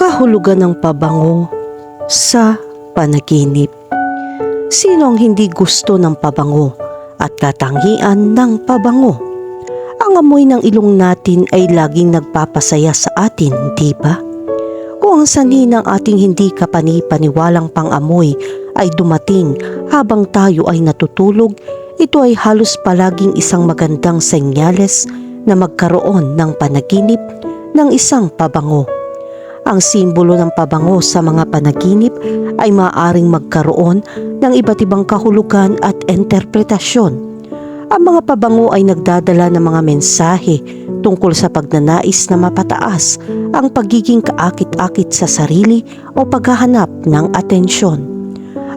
kahulugan ng pabango sa panaginip. Sino ang hindi gusto ng pabango at katangian ng pabango? Ang amoy ng ilong natin ay laging nagpapasaya sa atin, di ba? Kung ang sanhi ng ating hindi kapani-paniwalang pang-amoy ay dumating habang tayo ay natutulog, ito ay halos palaging isang magandang senyales na magkaroon ng panaginip ng isang pabango. Ang simbolo ng pabango sa mga panaginip ay maaaring magkaroon ng iba't ibang kahulugan at interpretasyon. Ang mga pabango ay nagdadala ng mga mensahe tungkol sa pagnanais na mapataas ang pagiging kaakit-akit sa sarili o paghahanap ng atensyon.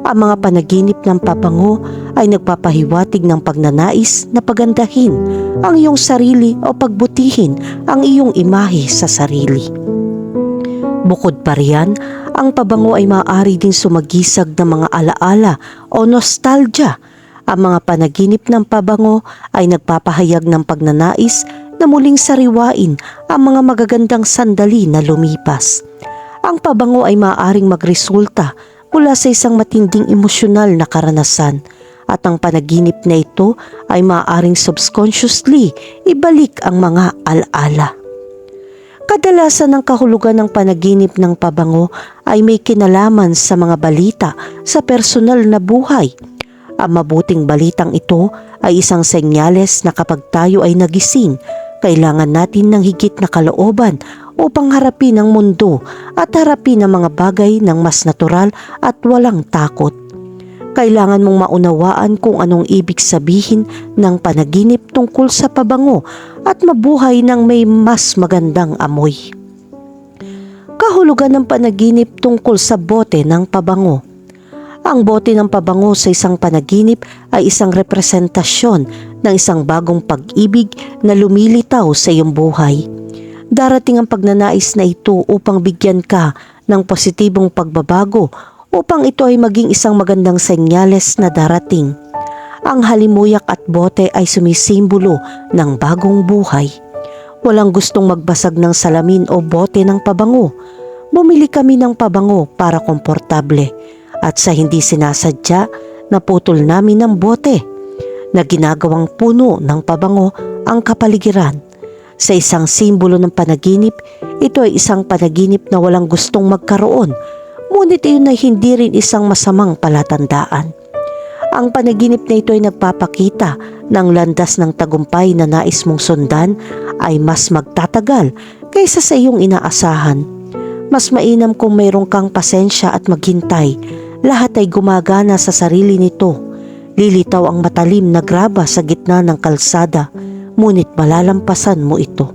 Ang mga panaginip ng pabango ay nagpapahiwatig ng pagnanais na pagandahin ang iyong sarili o pagbutihin ang iyong imahe sa sarili. Bukod pa riyan, ang pabango ay maaari din sumagisag ng mga alaala o nostalgia. Ang mga panaginip ng pabango ay nagpapahayag ng pagnanais na muling sariwain ang mga magagandang sandali na lumipas. Ang pabango ay maaaring magresulta mula sa isang matinding emosyonal na karanasan at ang panaginip na ito ay maaaring subconsciously ibalik ang mga alaala. Kadalasan ng kahulugan ng panaginip ng pabango ay may kinalaman sa mga balita sa personal na buhay. Ang mabuting balitang ito ay isang senyales na kapag tayo ay nagising, kailangan natin ng higit na kalooban upang harapin ang mundo at harapin ang mga bagay ng mas natural at walang takot. Kailangan mong maunawaan kung anong ibig sabihin ng panaginip tungkol sa pabango at mabuhay ng may mas magandang amoy. Kahulugan ng panaginip tungkol sa bote ng pabango. Ang bote ng pabango sa isang panaginip ay isang representasyon ng isang bagong pag-ibig na lumilitaw sa iyong buhay. Darating ang pagnanais na ito upang bigyan ka ng positibong pagbabago upang ito ay maging isang magandang senyales na darating. Ang halimuyak at bote ay sumisimbolo ng bagong buhay. Walang gustong magbasag ng salamin o bote ng pabango. Bumili kami ng pabango para komportable at sa hindi sinasadya, naputol namin ng bote na ginagawang puno ng pabango ang kapaligiran. Sa isang simbolo ng panaginip, ito ay isang panaginip na walang gustong magkaroon Ngunit iyon ay hindi rin isang masamang palatandaan. Ang panaginip na ito ay nagpapakita ng landas ng tagumpay na nais mong sundan ay mas magtatagal kaysa sa iyong inaasahan. Mas mainam kung mayroong kang pasensya at maghintay. Lahat ay gumagana sa sarili nito. Lilitaw ang matalim na graba sa gitna ng kalsada, ngunit malalampasan mo ito.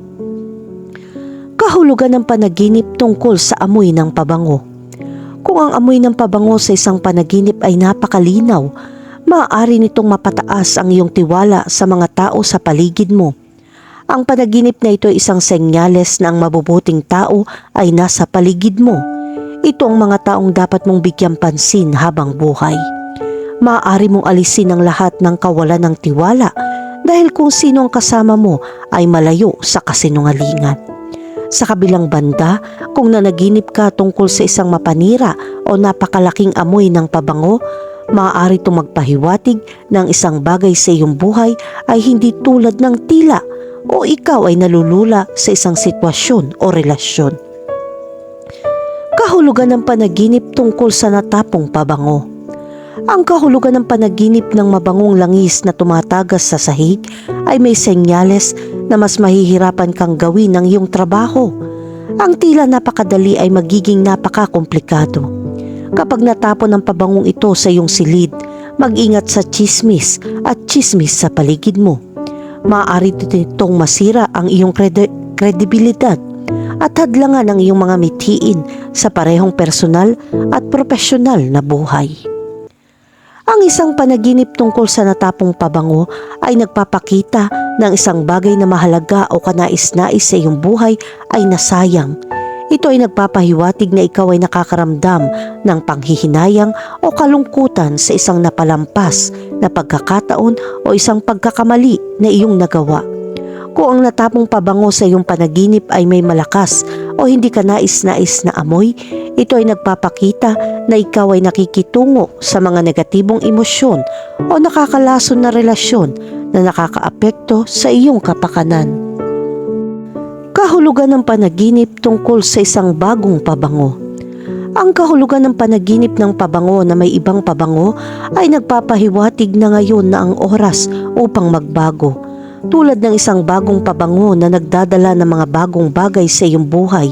Kahulugan ng panaginip tungkol sa amoy ng pabango. Kung ang amoy ng pabango sa isang panaginip ay napakalinaw, maaari nitong mapataas ang iyong tiwala sa mga tao sa paligid mo. Ang panaginip na ito ay isang senyales na ang mabubuting tao ay nasa paligid mo. Ito ang mga taong dapat mong bigyan pansin habang buhay. Maaari mong alisin ang lahat ng kawalan ng tiwala dahil kung sino ang kasama mo ay malayo sa kasinungalingan. Sa kabilang banda, kung nanaginip ka tungkol sa isang mapanira o napakalaking amoy ng pabango, maaari itong magpahiwatig ng isang bagay sa iyong buhay ay hindi tulad ng tila o ikaw ay nalulula sa isang sitwasyon o relasyon. Kahulugan ng panaginip tungkol sa natapong pabango. Ang kahulugan ng panaginip ng mabangong langis na tumatagas sa sahig ay may senyales na mas mahihirapan kang gawin ang iyong trabaho. Ang tila napakadali ay magiging napakakomplikado. Kapag natapon ang pabangong ito sa iyong silid, mag-ingat sa chismis at chismis sa paligid mo. Maaari itong masira ang iyong kredi- kredibilidad at hadlangan ang iyong mga mitiin sa parehong personal at profesional na buhay. Ang isang panaginip tungkol sa natapong pabango ay nagpapakita ng isang bagay na mahalaga o kanais-nais sa iyong buhay ay nasayang. Ito ay nagpapahiwatig na ikaw ay nakakaramdam ng panghihinayang o kalungkutan sa isang napalampas na pagkakataon o isang pagkakamali na iyong nagawa. Kung ang natapong pabango sa iyong panaginip ay may malakas o hindi ka nais-nais na amoy, ito ay nagpapakita na ikaw ay nakikitungo sa mga negatibong emosyon o nakakalason na relasyon na nakakaapekto sa iyong kapakanan. Kahulugan ng panaginip tungkol sa isang bagong pabango. Ang kahulugan ng panaginip ng pabango na may ibang pabango ay nagpapahiwatig na ngayon na ang oras upang magbago. Tulad ng isang bagong pabango na nagdadala ng mga bagong bagay sa iyong buhay,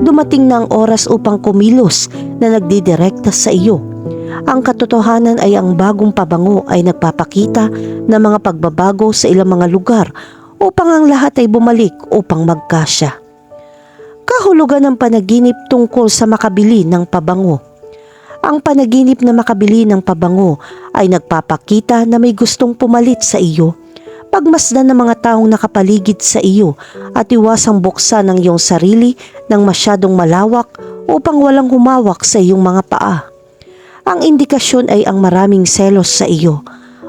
dumating na ang oras upang kumilos na nagdidirekta sa iyo. Ang katotohanan ay ang bagong pabango ay nagpapakita ng mga pagbabago sa ilang mga lugar upang ang lahat ay bumalik upang magkasya. Kahulugan ng panaginip tungkol sa makabili ng pabango. Ang panaginip na makabili ng pabango ay nagpapakita na may gustong pumalit sa iyo. Pagmasdan ng mga taong nakapaligid sa iyo at iwasang buksan ang iyong sarili ng masyadong malawak upang walang humawak sa iyong mga paa. Ang indikasyon ay ang maraming selos sa iyo.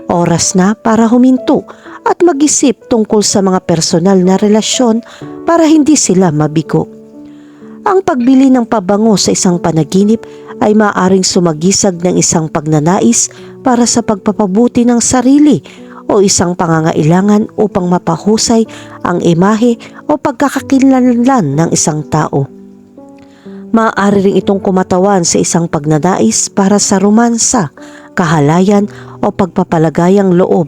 Oras na para huminto at mag-isip tungkol sa mga personal na relasyon para hindi sila mabigo. Ang pagbili ng pabango sa isang panaginip ay maaring sumagisag ng isang pagnanais para sa pagpapabuti ng sarili o isang pangangailangan upang mapahusay ang imahe o pagkakakilanlan ng isang tao. Maaari rin itong kumatawan sa isang pagnanais para sa romansa, kahalayan o pagpapalagayang loob.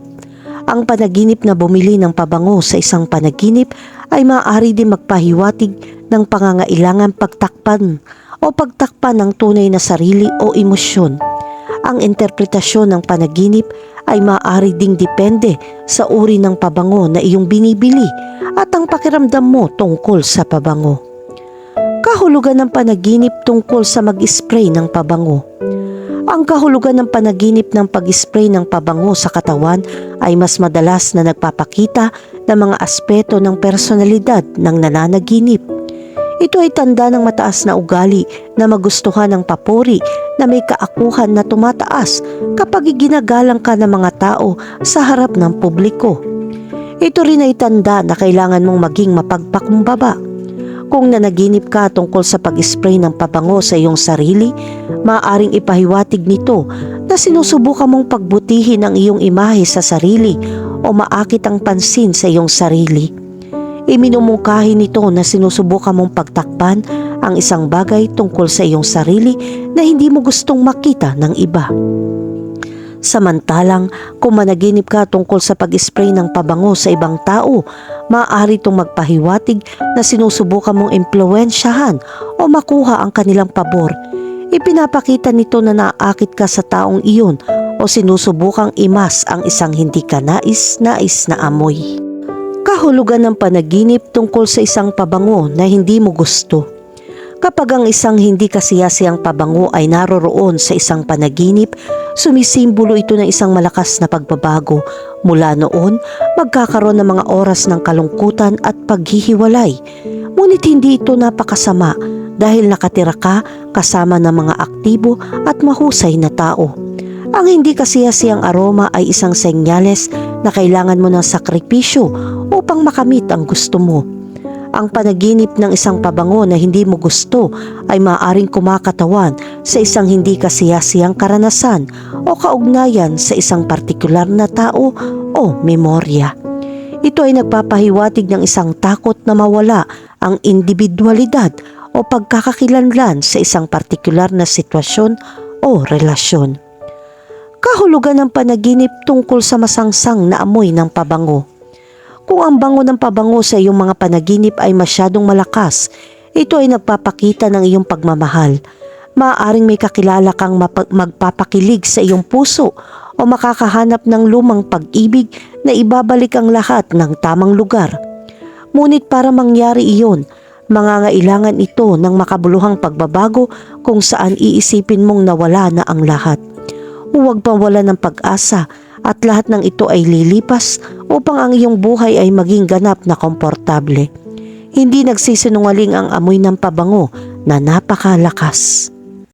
Ang panaginip na bumili ng pabango sa isang panaginip ay maaari din magpahiwatig ng pangangailangan pagtakpan o pagtakpan ng tunay na sarili o emosyon. Ang interpretasyon ng panaginip ay maaari ding depende sa uri ng pabango na iyong binibili at ang pakiramdam mo tungkol sa pabango. Kahulugan ng panaginip tungkol sa mag-spray ng pabango. Ang kahulugan ng panaginip ng pag-spray ng pabango sa katawan ay mas madalas na nagpapakita ng mga aspeto ng personalidad ng nananaginip. Ito ay tanda ng mataas na ugali na magustuhan ng papuri na may kaakuhan na tumataas kapag iginagalang ka ng mga tao sa harap ng publiko. Ito rin ay tanda na kailangan mong maging mapagpakumbaba. Kung nanaginip ka tungkol sa pag-spray ng pabango sa iyong sarili, maaaring ipahiwatig nito na sinusubukan mong pagbutihin ang iyong imahe sa sarili o maakit ang pansin sa iyong sarili. Iminumungkahi nito na sinusubukan mong pagtakpan ang isang bagay tungkol sa iyong sarili na hindi mo gustong makita ng iba. Samantalang kung managinip ka tungkol sa pag-spray ng pabango sa ibang tao, maaari itong magpahiwatig na sinusubukan mong impluensyahan o makuha ang kanilang pabor. Ipinapakita nito na naakit ka sa taong iyon o sinusubukang imas ang isang hindi ka nais-nais na amoy. Kahulugan ng panaginip tungkol sa isang pabango na hindi mo gusto. Kapag ang isang hindi kasiyasiyang pabango ay naroroon sa isang panaginip, sumisimbolo ito ng isang malakas na pagbabago. Mula noon, magkakaroon ng mga oras ng kalungkutan at paghihiwalay. Ngunit hindi ito napakasama dahil nakatira ka kasama ng mga aktibo at mahusay na tao. Ang hindi kasiyasiyang aroma ay isang senyales na kailangan mo ng sakripisyo upang makamit ang gusto mo. Ang panaginip ng isang pabango na hindi mo gusto ay maaaring kumakatawan sa isang hindi kasiyasiyang karanasan o kaugnayan sa isang partikular na tao o memorya. Ito ay nagpapahiwatig ng isang takot na mawala ang individualidad o pagkakakilanlan sa isang partikular na sitwasyon o relasyon. Kahulugan ng panaginip tungkol sa masangsang na amoy ng pabango. Kung ang bango ng pabango sa iyong mga panaginip ay masyadong malakas, ito ay nagpapakita ng iyong pagmamahal. Maaaring may kakilala kang magpapakilig sa iyong puso o makakahanap ng lumang pag-ibig na ibabalik ang lahat ng tamang lugar. Ngunit para mangyari iyon, mangangailangan ito ng makabuluhang pagbabago kung saan iisipin mong nawala na ang lahat. Huwag pawala ng pag-asa at lahat ng ito ay lilipas upang ang iyong buhay ay maging ganap na komportable. Hindi nagsisinungaling ang amoy ng pabango na napakalakas.